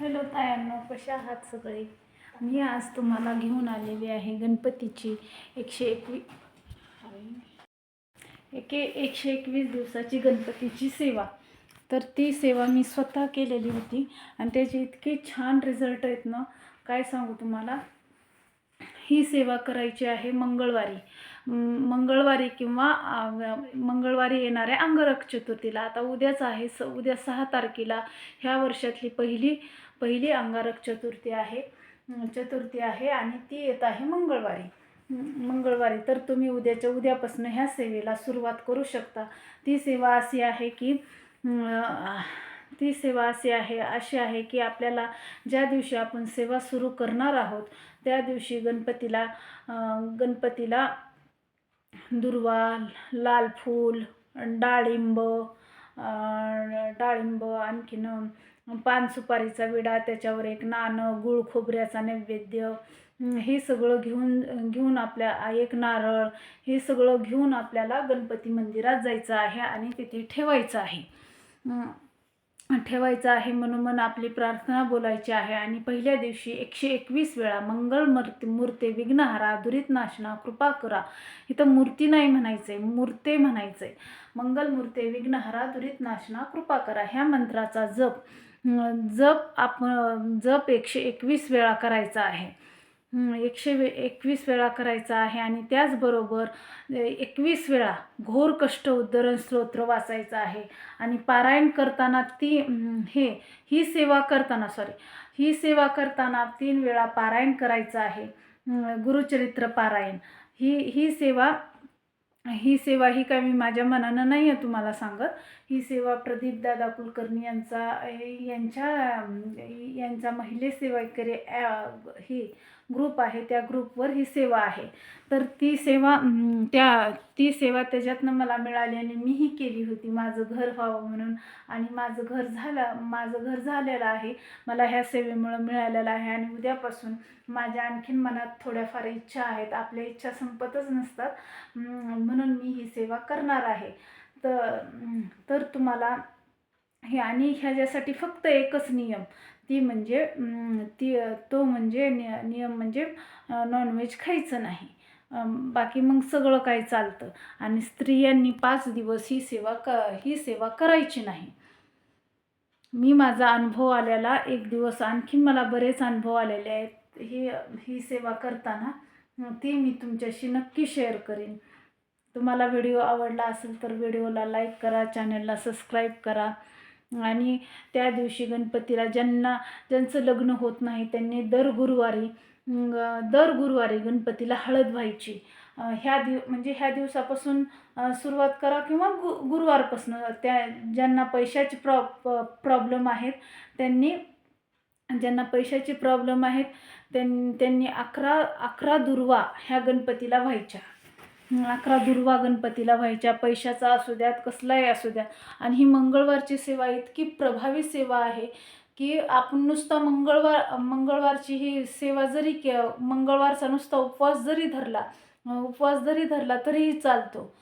Hello तायांना कशा आहात सगळे? मी आज तुम्हाला घेऊन आलेली आहे गणपतीची एकशे एकवी एके एकशे एकवीस दिवसाची गणपतीची सेवा. तर ती सेवा मी स्वतः केलेली होती आणि त्याचे इतके छान रिझल्ट आहेत ना काय सांगू तुम्हाला? ही सेवा करायची आहे मंगळवारी. मंगळवारी किंवा मंगळवारी येणाऱ्या अंगरक चतुर्थीला. आता उद्याच आहे स उद्या सहा तारखेला ह्या वर्षातली पहिली पहिली अंगारक चतुर्थी आहे. चतुर्थी आहे आणि ती येत आहे मंगळवारी. मंगळवारी. तर तुम्ही उद्याच्या उद्यापासून ह्या सेवेला सुरुवात करू शकता. ती सेवा अशी आहे की ती सेवा अशी आहे अशी आहे की आपल्याला ज्या दिवशी आपण सेवा सुरू करणार आहोत त्या दिवशी गणपतीला गणपतीला दुर्वा लाल फूल डाळिंब डाळिंब आणखीन पान सुपारीचा विडा त्याच्यावर एक नाणं गुळ खोबऱ्याचा नैवेद्य हे सगळं घेऊन घेऊन आपल्या एक नारळ हे सगळं घेऊन आपल्याला गणपती मंदिरात जायचं आहे आणि तिथे ठेवायचं आहे. ठेवायचं आहे म्हणून आपली प्रार्थना बोलायची आहे. आणि पहिल्या दिवशी एकशे एकवीस वेळा मंगळ मूर्ती मूर्ते विघ्नहारा दुरित नाशना कृपा करा. इथं मूर्ती नाही म्हणायचं आहे मूर्ते म्हणायचं आहे मंगल मूर्ते विघ्नहारा दुरित नाशना कृपा करा. ह्या मंत्राचा जप जप आप जप एकशे एकवीस वेळा करायचा आहे. एकशे वे एकवीस वेळा करायचा आहे आणि त्याचबरोबर एकवीस वेळा घोर कष्ट उद्धरण स्तोत्र वाचायचं आहे. आणि पारायण करताना ती हे ही सेवा करताना सॉरी ही सेवा करताना तीन वेळा पारायण करायचं आहे. गुरुचरित्र पारायण. ही ही सेवा ही सेवा ही काय मी माझ्या मनानं नाही आहे तुम्हाला सांगत. ही सेवा प्रदीप दादा कुलकर्णी यांचा यांच्या यांचा महिले सेवाकरी ॲ- ही ग्रुप आहे त्या ग्रुपवर ही सेवा आहे. तर ती सेवा त्या ती सेवा त्याच्यातनं मला मिळाली आणि मीही केली होती. माझं घर व्हावं म्हणून आणि माझं घर झालं माझं घर झालेलं आहे. मला ह्या सेवेमुळं मिळालेलं आहे आणि उद्यापासून माझ्या आणखीन मनात थोड्याफार इच्छा आहेत. आपल्या इच्छा संपतच नसतात. म्हणून मी ही सेवा करणार आहे. तर तर तुम्हाला हे आणि ह्याच्यासाठी फक्त एकच नियम ती म्हणजे ती तो म्हणजे निय नियम म्हणजे नॉनव्हेज खायचं नाही. बाकी मग सगळं काही चालतं? आणि स्त्रियांनी पाच दिवस ही सेवा क ही सेवा करायची नाही. मी माझा अनुभव आलेला एक दिवस आणखी मला बरेच अनुभव आलेले आहेत. ही ही सेवा करताना ती मी तुमच्याशी नक्की शेअर करेन. तुम्हाला व्हिडिओ आवडला असेल तर व्हिडिओला लाईक करा चॅनलला सबस्क्राईब करा. आणि त्या दिवशी गणपतीला ज्यांना ज्यांचं लग्न होत नाही त्यांनी दर गुरुवारी दर गुरुवारी गणपतीला हळद व्हायची. ह्या दिव म्हणजे ह्या दिवसापासून सुरुवात करा किंवा गु गुरुवारपासून. त्या ज्यांना पैशाचे प्रॉ प्रॉब्लेम आहेत त्यांनी ज्यांना पैशाचे प्रॉब्लेम आहेत त्यां त्यांनी अकरा अकरा दुर्वा ह्या गणपतीला व्हायच्या. अकरा दुर्वा गणपतीला व्हायच्या. पैशाचा असू द्यात कसलाही असू द्यात. आणि ही मंगळवारची सेवा इतकी प्रभावी सेवा आहे की आपण नुसता मंगळवार मंगळवारची ही सेवा जरी के मंगळवारचा नुसता उपवास जरी धरला उपवास जरी धरला तरीही चालतो.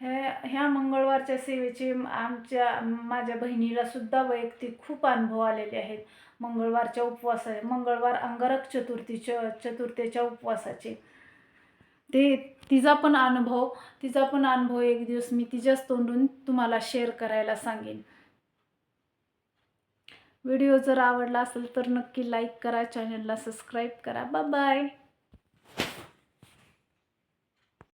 ह्या ह्या मंगळवारच्या सेवेचे आमच्या माझ्या बहिणीलासुद्धा वैयक्तिक खूप अनुभव आलेले आहेत. मंगळवारच्या उपवासा मंगळवार अंगारक चतुर्थीच्या चतुर्थीच्या उपवासाचे. ते तिचा पण अनुभव तिचा पण अनुभव एक दिवस मी तिच्याच तोंडून तुम्हाला शेअर करायला सांगेन. व्हिडिओ जर आवडला असेल तर नक्की लाईक करा चॅनलला सबस्क्राईब करा. बाय